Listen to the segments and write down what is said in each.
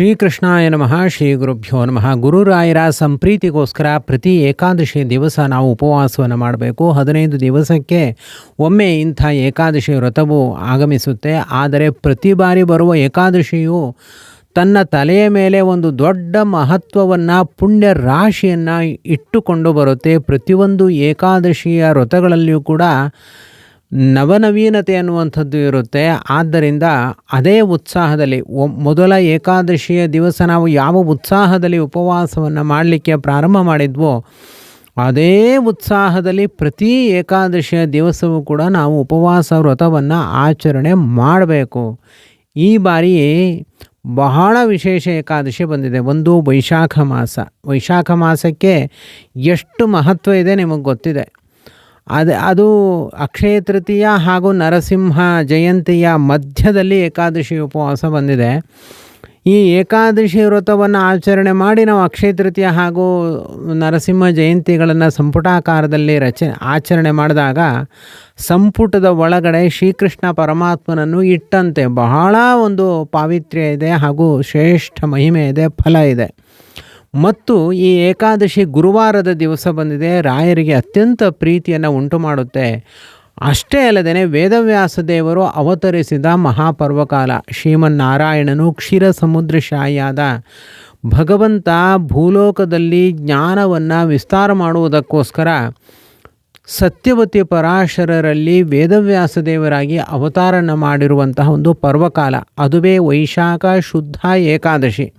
ಶ್ರೀಕೃಷ್ಣಾಯ ನಮಃ ಶ್ರೀ ಗುರುಭ್ಯೋ ನಮಃ. ಗುರುರಾಯರ ಸಂಪ್ರೀತಿಗೋಸ್ಕರ ಪ್ರತಿ ಏಕಾದಶಿ ದಿವಸ ನಾವು ಉಪವಾಸವನ್ನು ಮಾಡಬೇಕು. ಹದಿನೈದು ದಿವಸಕ್ಕೆ ಒಮ್ಮೆ ಇಂಥ ಏಕಾದಶಿ ವ್ರತವು ಆಗಮಿಸುತ್ತೆ. ಆದರೆ ಪ್ರತಿ ಬಾರಿ ಬರುವ ಏಕಾದಶಿಯು ತನ್ನ ತಲೆಯ ಮೇಲೆ ಒಂದು ದೊಡ್ಡ ಮಹತ್ವವನ್ನು, ಪುಣ್ಯ ರಾಶಿಯನ್ನು ಇಟ್ಟುಕೊಂಡು ಬರುತ್ತೆ. ಪ್ರತಿಯೊಂದು ಏಕಾದಶಿಯ ವ್ರತಗಳಲ್ಲಿಯೂ ಕೂಡ ನವನವೀನತೆ ಅನ್ನುವಂಥದ್ದು ಇರುತ್ತೆ. ಆದ್ದರಿಂದ ಅದೇ ಉತ್ಸಾಹದಲ್ಲಿ ಮೊದಲ ಏಕಾದಶಿಯ ದಿವಸ ನಾವು ಯಾವ ಉತ್ಸಾಹದಲ್ಲಿ ಉಪವಾಸವನ್ನು ಮಾಡಲಿಕ್ಕೆ ಪ್ರಾರಂಭ ಮಾಡಿದ್ವೋ, ಅದೇ ಉತ್ಸಾಹದಲ್ಲಿ ಪ್ರತಿ ಏಕಾದಶಿಯ ದಿವಸವೂ ಕೂಡ ನಾವು ಉಪವಾಸ ವ್ರತವನ್ನು ಆಚರಣೆ ಮಾಡಬೇಕು. ಈ ಬಾರಿ ಬಹಳ ವಿಶೇಷ ಏಕಾದಶಿ ಬಂದಿದೆ. ಒಂದು ವೈಶಾಖ ಮಾಸ. ವೈಶಾಖ ಮಾಸಕ್ಕೆ ಎಷ್ಟು ಮಹತ್ವ ಇದೆ ನಿಮಗೆ ಗೊತ್ತಿದೆ. ಅದು ಅದು ಅಕ್ಷಯ ತೃತೀಯ ಹಾಗೂ ನರಸಿಂಹ ಜಯಂತಿಯ ಮಧ್ಯದಲ್ಲಿ ಏಕಾದಶಿ ಉಪವಾಸ ಬಂದಿದೆ. ಈ ಏಕಾದಶಿ ವ್ರತವನ್ನು ಆಚರಣೆ ಮಾಡಿ ನಾವು ಅಕ್ಷಯ ತೃತೀಯ ಹಾಗೂ ನರಸಿಂಹ ಜಯಂತಿಗಳನ್ನು ಸಂಪುಟಾಕಾರದಲ್ಲಿ ರಚ, ಆಚರಣೆ ಮಾಡಿದಾಗ ಸಂಪುಟದ ಒಳಗಡೆ ಶ್ರೀಕೃಷ್ಣ ಪರಮಾತ್ಮನನ್ನು ಇಟ್ಟಂತೆ. ಬಹಳ ಒಂದು ಪಾವಿತ್ರ್ಯ ಇದೆ ಹಾಗೂ ಶ್ರೇಷ್ಠ ಮಹಿಮೆ ಇದೆ, ಫಲ ಇದೆ. ಮತ್ತು ಈ ಏಕಾದಶಿ ಗುರುವಾರದ ದಿವಸ ಬಂದಿದೆ. ರಾಯರಿಗೆ ಅತ್ಯಂತ ಪ್ರೀತಿಯನ್ನು ಉಂಟು ಮಾಡುತ್ತೆ ಅಷ್ಟೇ ಅಲ್ಲದೆ ವೇದವ್ಯಾಸ ದೇವರು ಅವತರಿಸಿದ ಮಹಾಪರ್ವಕಾಲ. ಶ್ರೀಮನ್ನಾರಾಯಣನು ಕ್ಷೀರ ಸಮುದ್ರಶಾಹಿಯಾದ ಭಗವಂತ ಭೂಲೋಕದಲ್ಲಿ ಜ್ಞಾನವನ್ನು ವಿಸ್ತಾರ ಮಾಡುವುದಕ್ಕೋಸ್ಕರ ಸತ್ಯವತಿ ಪರಾಶರರಲ್ಲಿ ವೇದವ್ಯಾಸ ದೇವರಾಗಿ ಅವತಾರನ ಮಾಡಿರುವಂತಹ ಒಂದು ಪರ್ವಕಾಲ. ಅದುವೇ ವೈಶಾಖ ಶುದ್ಧ ಏಕಾದಶಿ.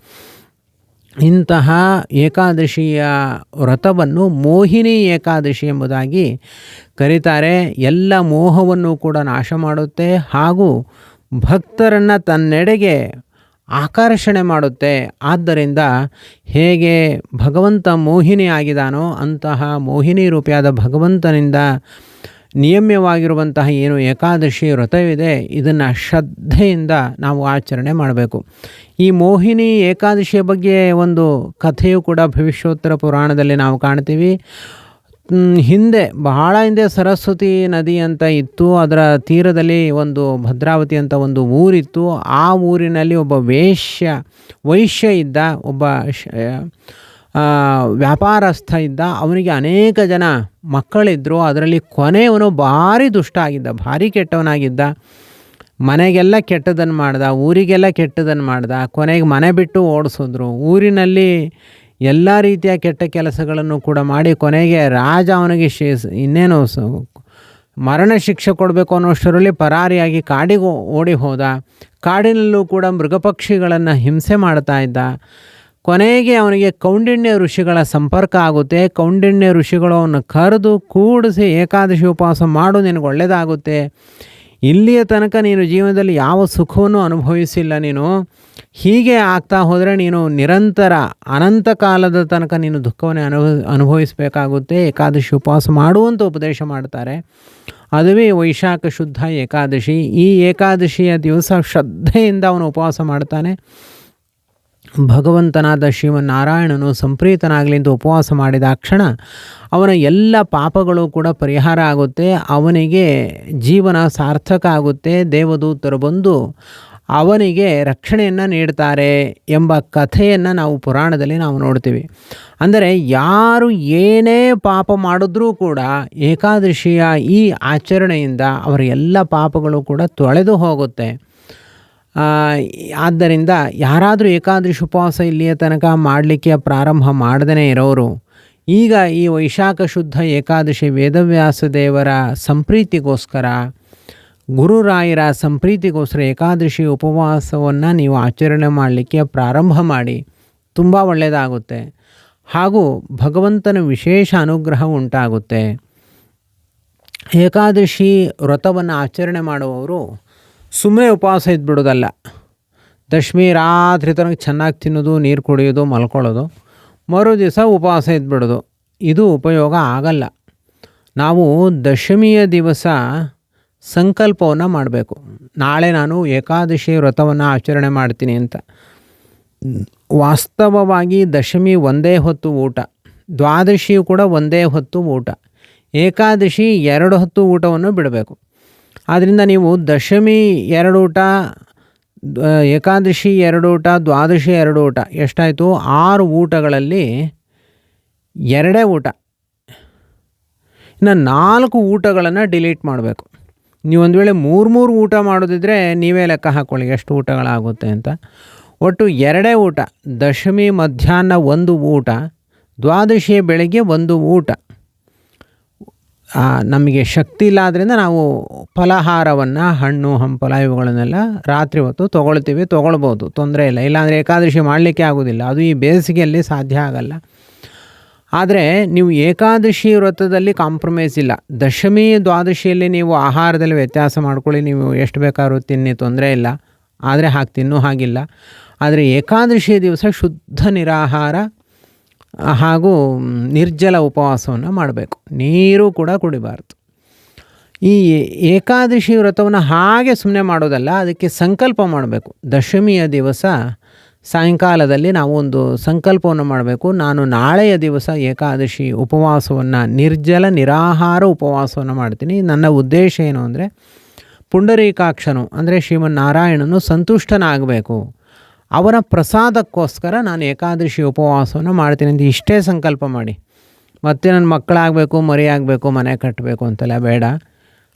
ಇಂತಹ ಏಕಾದಶಿಯ ವ್ರತವನ್ನು ಮೋಹಿನಿ ಏಕಾದಶಿ ಎಂಬುದಾಗಿ ಕರೀತಾರೆ. ಎಲ್ಲ ಮೋಹವನ್ನು ಕೂಡ ನಾಶ ಮಾಡುತ್ತೆ ಹಾಗೂ ಭಕ್ತರನ್ನು ತನ್ನೆಡೆಗೆ ಆಕರ್ಷಣೆ ಮಾಡುತ್ತೆ. ಆದ್ದರಿಂದ ಹೇಗೆ ಭಗವಂತ ಮೋಹಿನಿ ಆಗಿದಾನೋ ಅಂತಹ ಮೋಹಿನಿ ರೂಪಿಯಾದ ಭಗವಂತನಿಂದ ನಿಯಮ್ಯವಾಗಿರುವಂತಹ ಏನು ಏಕಾದಶಿ ವ್ರತವಿದೆ, ಇದನ್ನು ಶ್ರದ್ಧೆಯಿಂದ ನಾವು ಆಚರಣೆ ಮಾಡಬೇಕು. ಈ ಮೋಹಿನಿ ಏಕಾದಶಿಯ ಬಗ್ಗೆ ಒಂದು ಕಥೆಯು ಕೂಡ ಭವಿಷ್ಯೋತ್ತರ ಪುರಾಣದಲ್ಲಿ ನಾವು ಕಾಣ್ತೀವಿ. ಹಿಂದೆ, ಬಹಳ ಹಿಂದೆ ಸರಸ್ವತಿ ನದಿ ಅಂತ ಇತ್ತು. ಅದರ ತೀರದಲ್ಲಿ ಒಂದು ಭದ್ರಾವತಿ ಅಂತ ಒಂದು ಊರಿತ್ತು. ಆ ಊರಿನಲ್ಲಿ ಒಬ್ಬ ವೇಶ್ಯ, ವೈಶ್ಯ ಇದ್ದ ಒಬ್ಬ ವ್ಯಾಪಾರಸ್ಥ ಇದ್ದ ಅವನಿಗೆ ಅನೇಕ ಜನ ಮಕ್ಕಳಿದ್ದರು ಅದರಲ್ಲಿ ಕೊನೆಯವನು ಭಾರಿ ದುಷ್ಟ ಆಗಿದ್ದ ಭಾರಿ ಕೆಟ್ಟವನಾಗಿದ್ದ. ಮನೆಗೆಲ್ಲ ಕೆಟ್ಟದನ್ನು ಮಾಡ್ದ, ಊರಿಗೆಲ್ಲ ಕೆಟ್ಟದನ್ನು ಮಾಡ್ದ. ಕೊನೆಗೆ ಮನೆ ಬಿಟ್ಟು ಓಡಿಸಿದ್ರು. ಊರಿನಲ್ಲಿ ಎಲ್ಲ ರೀತಿಯ ಕೆಟ್ಟ ಕೆಲಸಗಳನ್ನು ಕೂಡ ಮಾಡಿ ಕೊನೆಗೆ ರಾಜ ಅವನಿಗೆ ಶೇಸ್, ಇನ್ನೇನು ಮರಣ ಶಿಕ್ಷೆ ಕೊಡಬೇಕು ಅನ್ನೋಷ್ಟರಲ್ಲಿ ಪರಾರಿಯಾಗಿ ಕಾಡಿಗೆ ಓಡಿ ಹೋದ. ಕಾಡಿನಲ್ಲೂ ಕೂಡ ಮೃಗಪಕ್ಷಿಗಳನ್ನು ಹಿಂಸೆ ಮಾಡ್ತಾ ಇದ್ದ. ಕೊನೆಗೆ ಅವನಿಗೆ ಕೌಂಡಿಣ್ಯ ಋಷಿಗಳ ಸಂಪರ್ಕ ಆಗುತ್ತೆ. ಕೌಂಡಿಣ್ಯ ಋಷಿಗಳು ಅವನ್ನು ಕರೆದು ಕೂಡಿಸಿ ಏಕಾದಶಿ ಉಪವಾಸ ಮಾಡು, ನಿನಗೆ ಒಳ್ಳೆಯದಾಗುತ್ತೆ ಇಲ್ಲಿಯ ತನಕ ನೀನು ಜೀವನದಲ್ಲಿ ಯಾವ ಸುಖವನ್ನು ಅನುಭವಿಸಿಲ್ಲ ನೀನು. ಹೀಗೆ ಆಗ್ತಾ ಹೋದರೆ ನೀನು ನಿರಂತರ ಅನಂತ ಕಾಲದ ತನಕ ನೀನು ದುಃಖವನ್ನು ಅನುಭವ ಅನುಭವಿಸಬೇಕಾಗುತ್ತೆ. ಏಕಾದಶಿ ಉಪವಾಸ ಮಾಡುವಂಥ ಉಪದೇಶ ಮಾಡ್ತಾರೆ. ಅದುವೇ ವೈಶಾಖ ಶುದ್ಧ ಏಕಾದಶಿ. ಈ ಏಕಾದಶಿಯ ದಿವಸ ಶ್ರದ್ಧೆಯಿಂದ ಅವನು ಉಪವಾಸ ಮಾಡ್ತಾನೆ. ಭಗವಂತನಾದ ಶ್ರೀಮನ್ನಾರಾಯಣನು ಸಂಪ್ರೀತನಾಗಲಿ ಅಂತ ಉಪವಾಸ ಮಾಡಿದ ಕ್ಷಣ ಅವನ ಎಲ್ಲ ಪಾಪಗಳು ಕೂಡ ಪರಿಹಾರ ಆಗುತ್ತೆ, ಅವನಿಗೆ ಜೀವನ ಸಾರ್ಥಕ ಆಗುತ್ತೆ, ದೇವದೂತರು ಬಂದು ಅವನಿಗೆ ರಕ್ಷಣೆಯನ್ನು ನೀಡ್ತಾರೆ ಎಂಬ ಕಥೆಯನ್ನು ನಾವು ಪುರಾಣದಲ್ಲಿ ನಾವು ನೋಡ್ತೀವಿ. ಅಂದರೆ ಯಾರು ಏನೇ ಪಾಪ ಮಾಡಿದ್ರೂ ಕೂಡ ಏಕಾದಶಿಯ ಈ ಆಚರಣೆಯಿಂದ ಅವರ ಎಲ್ಲ ಪಾಪಗಳು ಕೂಡ ತೊಳೆದು ಹೋಗುತ್ತೆ. ಆದ್ದರಿಂದ ಯಾರಾದರೂ ಏಕಾದಶಿ ಉಪವಾಸ ಇಲ್ಲಿಯ ತನಕ ಮಾಡಲಿಕ್ಕೆ ಪ್ರಾರಂಭ ಮಾಡದೇ ಇರೋರು, ಈಗ ಈ ವೈಶಾಖ ಶುದ್ಧ ಏಕಾದಶಿ ವೇದವ್ಯಾಸ ದೇವರ ಸಂಪ್ರೀತಿಗೋಸ್ಕರ ಗುರುರಾಯರ ಸಂಪ್ರೀತಿಗೋಸ್ಕರ ಏಕಾದಶಿ ಉಪವಾಸವನ್ನು ನೀವು ಆಚರಣೆ ಮಾಡಲಿಕ್ಕೆ ಪ್ರಾರಂಭ ಮಾಡಿ, ತುಂಬ ಒಳ್ಳೆಯದಾಗುತ್ತೆ. ಹಾಗೂ ಭಗವಂತನ ವಿಶೇಷ ಅನುಗ್ರಹ ಉಂಟಾಗುತ್ತೆ. ಏಕಾದಶಿ ವ್ರತವನ್ನು ಆಚರಣೆ ಮಾಡುವವರು ಸುಮ್ಮನೆ ಉಪವಾಸ ಇದ್ಬಿಡೋದಲ್ಲ. ದಶಮಿ ರಾತ್ರಿ ತನಕ ಚೆನ್ನಾಗಿ ತಿನ್ನೋದು, ನೀರು ಕುಡಿಯೋದು, ಮಲ್ಕೊಳ್ಳೋದು, ಮರು ದಿವಸ ಉಪವಾಸ ಇದ್ಬಿಡೋದು. ಇದು ಉಪಯೋಗ ಆಗಲ್ಲ. ನಾವು ದಶಮಿಯ ದಿವಸ ಸಂಕಲ್ಪವನ್ನು ಮಾಡಬೇಕು. ನಾಳೆ ನಾನು ಏಕಾದಶಿ ವ್ರತವನ್ನು ಆಚರಣೆ ಮಾಡ್ತೀನಿ ಅಂತ. ವಾಸ್ತವವಾಗಿ ದಶಮಿ ಒಂದೇ ಹೊತ್ತು ಊಟ, ದ್ವಾದಶಿಯು ಕೂಡ ಒಂದೇ ಹೊತ್ತು ಊಟ. ಏಕಾದಶಿ ಎರಡು ಹೊತ್ತು ಊಟವನ್ನು ಬಿಡಬೇಕು. ಆದ್ದರಿಂದ ನೀವು ದಶಮಿ ಎರಡು ಊಟ ದ- ಏಕಾದಶಿ ಊಟ, ದ್ವಾದಶಿ ಎರಡು ಊಟ, ಎಷ್ಟಾಯಿತು? ಆರು ಊಟಗಳಲ್ಲಿ ಎರಡೇ ಊಟ. ಇನ್ನು ನಾಲ್ಕು ಊಟಗಳನ್ನು ಡಿಲೀಟ್ ಮಾಡಬೇಕು. ನೀವು ಒಂದು ವೇಳೆ ಮೂರು ಮೂರು ಊಟ ಮಾಡೋದಿದ್ರೆ ನೀವೇ ಲೆಕ್ಕ ಹಾಕ್ಕೊಳ್ಳಿ ಎಷ್ಟು ಊಟಗಳಾಗುತ್ತೆ ಅಂತ. ಒಟ್ಟು ಎರಡೇ ಊಟ, ದಶಮಿ ಮಧ್ಯಾಹ್ನ ಒಂದು ಊಟ ದ್ವಾದಶಿ ಬೆಳಗ್ಗೆ ಒಂದು ಊಟ. ನಮಗೆ ಶಕ್ತಿ ಇಲ್ಲ ಆದ್ದರಿಂದ ನಾವು ಫಲಾಹಾರವನ್ನು, ಹಣ್ಣು, ಹಂಪಲ, ಇವುಗಳನ್ನೆಲ್ಲ ರಾತ್ರಿ ಹೊತ್ತು ತೊಗೊಳ್ತೀವಿ, ತೊಗೊಳ್ಬೋದು, ತೊಂದರೆ ಇಲ್ಲ. ಇಲ್ಲಾಂದರೆ ಏಕಾದಶಿ ಮಾಡಲಿಕ್ಕೆ ಆಗೋದಿಲ್ಲ. ಅದು ಈ ಬೇಸಿಗೆಯಲ್ಲಿ ಸಾಧ್ಯ ಆಗಲ್ಲ. ಆದರೆ ನೀವು ಏಕಾದಶಿ ವ್ರತದಲ್ಲಿ ಕಾಂಪ್ರಮೈಸ್ ಇಲ್ಲ. ದಶಮಿ, ದ್ವಾದಶಿಯಲ್ಲಿ ನೀವು ಆಹಾರದಲ್ಲಿ ವ್ಯತ್ಯಾಸ ಮಾಡ್ಕೊಳ್ಳಿ. ನೀವು ಎಷ್ಟು ಬೇಕಾದ್ರೂ ತಿನ್ನಿ, ತೊಂದರೆ ಇಲ್ಲ. ಆದರೆ ಹಾಗೆ ತಿನ್ನೋ ಹಾಗಿಲ್ಲ. ಆದರೆ ಏಕಾದಶಿ ದಿವಸ ಶುದ್ಧ ನಿರಾಹಾರ ಹಾಗೂ ನಿರ್ಜಲ ಉಪವಾಸವನ್ನು ಮಾಡಬೇಕು. ನೀರು ಕೂಡ ಕುಡಿಬಾರ್ದು. ಈ ಏಕಾದಶಿ ವ್ರತವನ್ನು ಹಾಗೆ ಸುಮ್ಮನೆ ಮಾಡೋದಲ್ಲ, ಅದಕ್ಕೆ ಸಂಕಲ್ಪ ಮಾಡಬೇಕು. ದಶಮಿಯ ದಿವಸ ಸಾಯಂಕಾಲದಲ್ಲಿ ನಾವು ಒಂದು ಸಂಕಲ್ಪವನ್ನು ಮಾಡಬೇಕು. ನಾನು ನಾಳೆಯ ದಿವಸ ಏಕಾದಶಿ ಉಪವಾಸವನ್ನು, ನಿರ್ಜಲ ನಿರಾಹಾರ ಉಪವಾಸವನ್ನು ಮಾಡ್ತೀನಿ. ನನ್ನ ಉದ್ದೇಶ ಏನು ಅಂದರೆ, ಪುಂಡರೀಕಾಕ್ಷನು ಅಂದರೆ ಶ್ರೀಮನ್ನಾರಾಯಣನು ಸಂತುಷ್ಟನಾಗಬೇಕು. ಅವನ ಪ್ರಸಾದಕ್ಕೋಸ್ಕರ ನಾನು ಏಕಾದಶಿ ಉಪವಾಸವನ್ನು ಮಾಡ್ತೀನಿ ಅಂತ ಇಷ್ಟೇ ಸಂಕಲ್ಪ ಮಾಡಿ. ಮತ್ತೆ ನನ್ನ ಮಕ್ಕಳಾಗಬೇಕು ಮರಿ ಮನೆ ಕಟ್ಟಬೇಕು ಅಂತೆಲ್ಲ ಬೇಡ.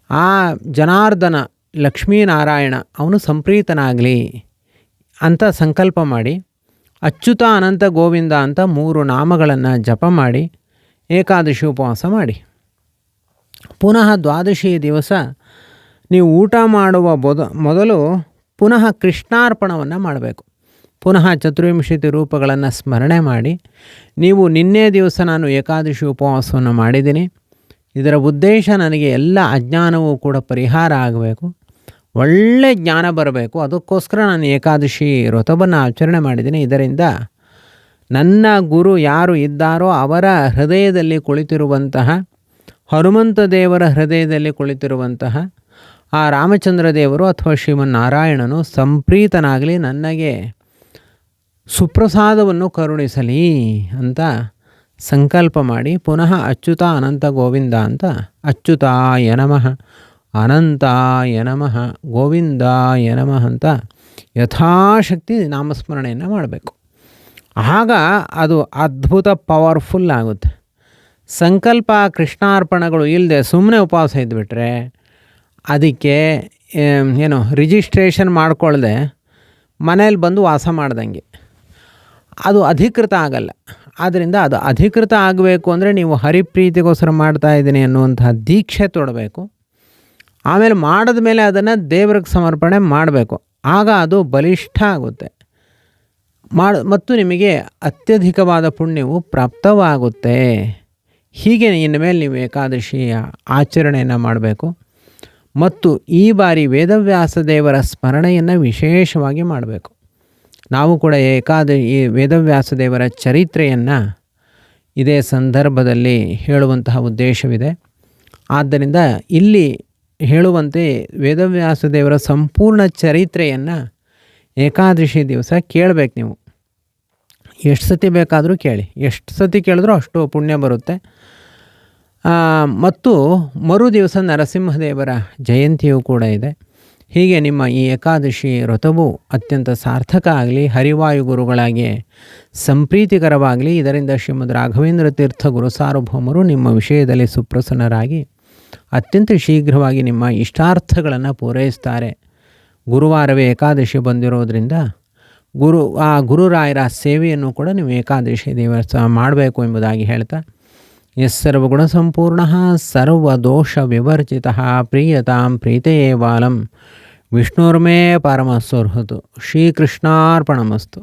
ಆ ಜನಾರ್ದನ ಲಕ್ಷ್ಮೀನಾರಾಯಣ ಅವನು ಸಂಪ್ರೀತನಾಗಲಿ ಅಂತ ಸಂಕಲ್ಪ ಮಾಡಿ, ಅಚ್ಯುತ ಅನಂತ ಗೋವಿಂದ ಅಂತ ಮೂರು ನಾಮಗಳನ್ನು ಜಪ ಮಾಡಿ, ಏಕಾದಶಿ ಉಪವಾಸ ಮಾಡಿ. ಪುನಃ ದ್ವಾದಶಿ ದಿವಸ ನೀವು ಊಟ ಮಾಡುವ ಮೊದಲು ಪುನಃ ಕೃಷ್ಣಾರ್ಪಣವನ್ನು ಮಾಡಬೇಕು. ಪುನಃ ಚತುರ್ವಿಂಶತಿ ರೂಪಗಳನ್ನು ಸ್ಮರಣೆ ಮಾಡಿ, ನೀವು ನಿನ್ನೆ ದಿವಸ ನಾನು ಏಕಾದಶಿ ಉಪವಾಸವನ್ನು ಮಾಡಿದ್ದೀನಿ. ಇದರ ಉದ್ದೇಶ ನನಗೆ ಎಲ್ಲ ಅಜ್ಞಾನವೂ ಕೂಡ ಪರಿಹಾರ ಆಗಬೇಕು. ಒಳ್ಳೆ ಜ್ಞಾನ ಬರಬೇಕು. ಅದಕ್ಕೋಸ್ಕರ ನಾನು ಏಕಾದಶಿ ವ್ರತವನ್ನು ಆಚರಣೆ ಮಾಡಿದ್ದೀನಿ. ಇದರಿಂದ ನನ್ನ ಗುರು ಯಾರು ಇದ್ದಾರೋ ಅವರ ಹೃದಯದಲ್ಲಿ ಕುಳಿತಿರುವಂತಹ, ಹನುಮಂತ ದೇವರ ಹೃದಯದಲ್ಲಿ ಕುಳಿತಿರುವಂತಹ, ಆ ರಾಮಚಂದ್ರ ದೇವರು ಅಥವಾ ಶ್ರೀಮನ್ನಾರಾಯಣನು ಸಂಪ್ರೀತನಾಗಲಿ ನನಗೆ ಸುಪ್ರಸಾದವನ್ನು ಕರುಣಿಸಲಿ ಅಂತ ಸಂಕಲ್ಪ ಮಾಡಿ ಪುನಃ ಅಚ್ಯುತ ಅನಂತ ಗೋವಿಂದ ಅಂತ ಅಚ್ಯುತಾಯ ನಮಃ, ಅನಂತಾಯ ನಮಃ, ಗೋವಿಂದಾಯ ನಮಃ ಅಂತ ಯಥಾಶಕ್ತಿ ನಾಮಸ್ಮರಣೆಯನ್ನು ಮಾಡಬೇಕು. ಆಗ ಅದು ಅದ್ಭುತ ಪವರ್ಫುಲ್ ಆಗುತ್ತೆ. ಸಂಕಲ್ಪ ಕೃಷ್ಣಾರ್ಪಣಗಳು ಇಲ್ಲದೆ ಸುಮ್ಮನೆ ಉಪವಾಸ ಇದ್ಬಿಟ್ರೆ ಅದಕ್ಕೆ, ಏನು, ರಿಜಿಸ್ಟ್ರೇಷನ್ ಮಾಡಿಕೊಳ್ಳದೆ ಮನೇಲಿ ಬಂದು ವಾಸ ಮಾಡ್ದಂಗೆ. ಅದು ಅಧಿಕೃತ ಆಗಲ್ಲ. ಆದ್ದರಿಂದ ಅದು ಅಧಿಕೃತ ಆಗಬೇಕು ಅಂದರೆ ನೀವು ಹರಿಪ್ರೀತಿಗೋಸ್ಕರ ಮಾಡ್ತಾ ಇದ್ದೀನಿ ಅನ್ನುವಂತಹ ದೀಕ್ಷೆ ತೊಡಬೇಕು. ಆಮೇಲೆ ಮಾಡಿದ ಮೇಲೆ ಅದನ್ನು ದೇವ್ರಿಗೆ ಸಮರ್ಪಣೆ ಮಾಡಬೇಕು. ಆಗ ಅದು ಬಲಿಷ್ಠ ಆಗುತ್ತೆ. ಮಾಡ, ಮತ್ತು ನಿಮಗೆ ಅತ್ಯಧಿಕವಾದ ಪುಣ್ಯವು ಪ್ರಾಪ್ತವಾಗುತ್ತೆ. ಹೀಗೆ ಇನ್ನು ನೀವು ಏಕಾದಶಿಯ ಆಚರಣೆಯನ್ನು ಮಾಡಬೇಕು. ಮತ್ತು ಈ ಬಾರಿ ವೇದವ್ಯಾಸ ದೇವರ ಸ್ಮರಣೆಯನ್ನು ವಿಶೇಷವಾಗಿ ಮಾಡಬೇಕು. ನಾವು ಕೂಡ ಏಕಾದ, ಈ ವೇದವ್ಯಾಸ ದೇವರ ಚರಿತ್ರೆಯನ್ನು ಇದೇ ಸಂದರ್ಭದಲ್ಲಿ ಹೇಳುವಂತಹ ಉದ್ದೇಶವಿದೆ. ಆದ್ದರಿಂದ ಇಲ್ಲಿ ಹೇಳುವಂತೆ ವೇದವ್ಯಾಸ ದೇವರ ಸಂಪೂರ್ಣ ಚರಿತ್ರೆಯನ್ನು ಏಕಾದಶಿ ದಿವಸ ಕೇಳಬೇಕು ನೀವು. ಎಷ್ಟು ಸತಿ ಬೇಕಾದರೂ ಕೇಳಿ. ಎಷ್ಟು ಸತಿ ಕೇಳಿದ್ರೂ ಅಷ್ಟು ಪುಣ್ಯ ಬರುತ್ತೆ. ಮತ್ತು ಮರು ದಿವಸ ನರಸಿಂಹದೇವರ ಜಯಂತಿಯೂ ಕೂಡ ಇದೆ. ಹೀಗೆ ನಿಮ್ಮ ಈ ಏಕಾದಶಿ ವ್ರತವು ಅತ್ಯಂತ ಸಾರ್ಥಕ ಆಗಲಿ ಹರಿವಾಯು ಗುರುಗಳಾಗಿ ಸಂಪ್ರೀತಿಕರವಾಗಲಿ, ಇದರಿಂದ ಶ್ರೀಮದ್ ರಾಘವೇಂದ್ರ ತೀರ್ಥ ಗುರು ಸಾರ್ವಭೌಮರು ನಿಮ್ಮ ವಿಷಯದಲ್ಲಿ ಸುಪ್ರಸನ್ನರಾಗಿ ಅತ್ಯಂತ ಶೀಘ್ರವಾಗಿ ನಿಮ್ಮ ಇಷ್ಟಾರ್ಥಗಳನ್ನು ಪೂರೈಸ್ತಾರೆ. ಗುರುವಾರವೇ ಏಕಾದಶಿ ಬಂದಿರೋದ್ರಿಂದ ಗುರು, ಆ ಗುರುರಾಯರ ಸೇವೆಯನ್ನು ಕೂಡ ನೀವು ಏಕಾದಶಿ ದೇವಸ್ಥಾನ ಮಾಡಬೇಕು ಎಂಬುದಾಗಿ ಹೇಳ್ತಾ यस्सर्वगुण संपूर्ण सर्वदोष विवर्जि प्रीयता प्रीते बालम। विष्णुर्मे परमसुहृत। श्रीकृष्णापणमस्तु